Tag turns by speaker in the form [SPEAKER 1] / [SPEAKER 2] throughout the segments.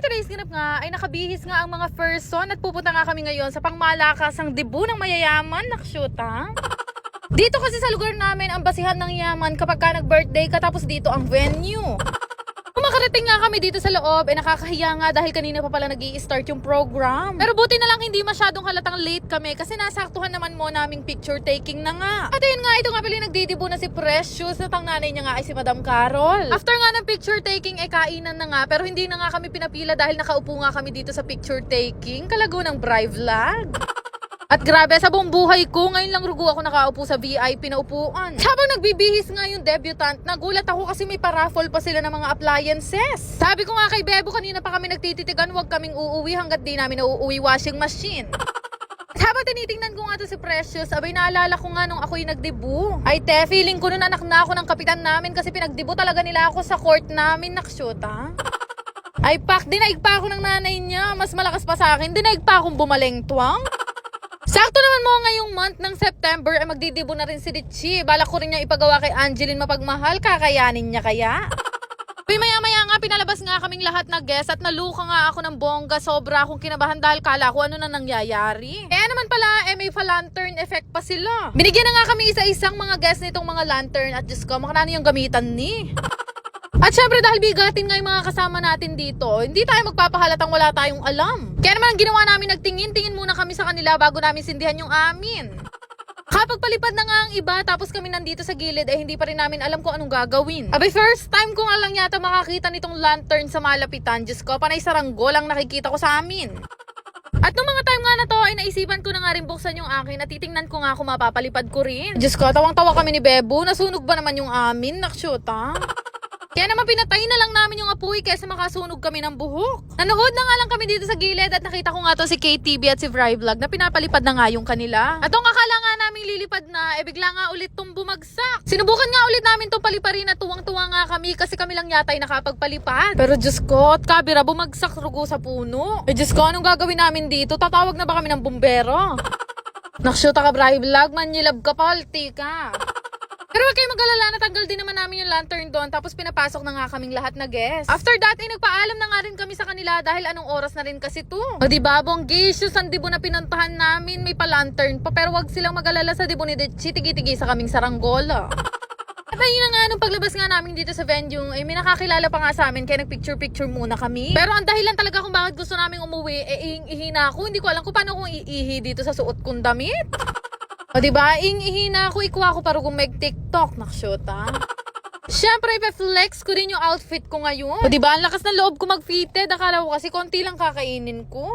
[SPEAKER 1] today's ganap nga ay nakabihis nga ang mga person at pupunta nga kami ngayon sa pangmalakasang debu ng mayayaman nakshuta. Dito kasi sa lugar namin ang basihan ng yaman kapag ka nag-birthday ka tapos dito ang venue. Kung makarating nga kami dito sa loob, eh nakakahiya nga dahil kanina pa pala nag start yung program. Pero buti na lang hindi masyadong halatang late kami kasi nasaktuhan naman mo naming picture taking na nga. At ayun nga, ito nga pala nagdidibo na si Precious at ang nanay niya nga ay si Madam Carol. After nga ng picture taking, eh kainan na nga pero hindi na nga kami pinapila dahil nakaupo nga kami dito sa picture taking. Kalago ng Brive Vlog. At grabe, sa buong buhay ko, ngayon lang rugo ako nakaupo sa VIP na upuan. Habang nagbibihis nga yung debutant, nagulat ako kasi may paraffle pa sila ng mga appliances. Sabi ko nga kay Bebo, kanina pa kami nagtititigan, huwag kaming uuwi hanggat di namin nauuwi washing machine. Habang tinitingnan ko nga to si Precious, abay naalala ko nga nung ako'y nagdebu. Ay te, feeling ko nun anak na ako ng kapitan namin kasi pinagdebu talaga nila ako sa court namin, naksyuta. Ay pak, dinaig pa ako ng nanay niya. Mas malakas pa sa akin, dinaig pa akong bumalengtwang. Sakto naman mo ngayong month ng September ay magdidibo na rin si Richie. Balak ko rin niya ipagawa kay Angeline mapagmahal. Kakayanin niya kaya? Uy, maya-maya nga, pinalabas nga kaming lahat na guest at naluka nga ako ng bongga. Sobra akong kinabahan dahil kala ko ano na nangyayari. Kaya naman pala, eh, may fa-lantern effect pa sila. Binigyan na nga kami isa-isang mga guest nitong mga lantern at Diyos ko, makanano yung gamitan ni. At syempre dahil bigatin nga yung mga kasama natin dito, hindi tayo magpapahalatang wala tayong alam. Kaya naman ang ginawa namin, nagtingin-tingin muna kami sa kanila bago namin sindihan yung amin. Kapag palipad na nga ang iba, tapos kami nandito sa gilid, eh hindi pa rin namin alam kung anong gagawin. Abay, first time ko nga lang yata makakita nitong lantern sa malapitan. Diyos ko, panay saranggo lang nakikita ko sa amin. At nung mga time nga na to, ay naisipan ko na nga rin buksan yung akin at titingnan ko nga kung mapapalipad ko rin. Diyos ko, tawang-tawa kami ni Bebo. Nasunog ba naman yung amin? Nakshuta. Kaya naman pinatay na lang namin yung apoy kaysa makasunog kami ng buhok. Nanood na nga lang kami dito sa gilid at nakita ko nga to si KTV at si Vry Vlog na pinapalipad na nga yung kanila. At ang akala nga namin lilipad na, eh bigla nga ulit tong bumagsak. Sinubukan nga ulit namin tong paliparin at tuwang-tuwa nga kami kasi kami lang yata ay nakapagpalipad. Pero Diyos ko, at kabira bumagsak rugo sa puno. Eh Diyos ko, anong gagawin namin dito? Tatawag na ba kami ng bumbero? Nakshuta ka, Vry Vlog, manilab ka pa, ka. Pero wag kayo mag-alala, natanggal din naman namin yung lantern doon tapos pinapasok na nga kaming lahat na guest. After that, ay nagpaalam na nga rin kami sa kanila dahil anong oras na rin kasi to. O diba, bonggisyo, ang dibo na pinuntahan namin, may pa-lantern pa pero wag silang mag-alala sa dibo ni Dechi, tigi-tigi sa kaming saranggola. At ayun na nga, nung paglabas nga namin dito sa venue, ay may nakakilala pa nga sa amin, kaya nag-picture-picture muna kami. Pero ang dahilan talaga kung bakit gusto namin umuwi, eh ihing-ihi ako. Hindi ko alam kung paano kung iihi dito sa suot kong damit. O diba, ing-ihi na ako, ikuha ko para kung may TikTok, naksyota. Siyempre, ipe-flex ko rin yung outfit ko ngayon. O diba, ang lakas ng loob ko mag-fitted. Akala ko kasi konti lang kakainin ko.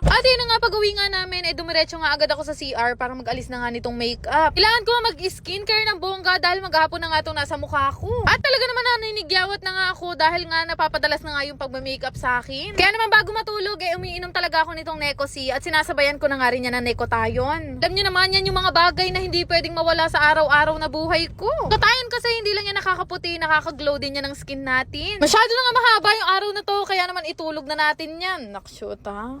[SPEAKER 1] At yun na nga, pag-uwi nga namin, eh dumiretso nga agad ako sa CR para mag-alis na nga nitong makeup. Kailangan ko mag-skincare ng bongga dahil maghapon na nga itong nasa mukha ko. At talaga naman naninigyawat na nga ako dahil nga napapadalas na nga yung pag-makeup sa akin. Kaya naman bago matulog, eh umiinom talaga ako nitong Necosi at sinasabayan ko na nga rin yan ng Necotayon. Alam nyo naman yan yung mga bagay na hindi pwedeng mawala sa araw-araw na buhay ko. Katayon kasi hindi lang yan nakakaputi, nakakaglow din yan ng skin natin. Masyado na nga mahaba yung araw na to, kaya naman itulog na natin yan. Nakshoot ha.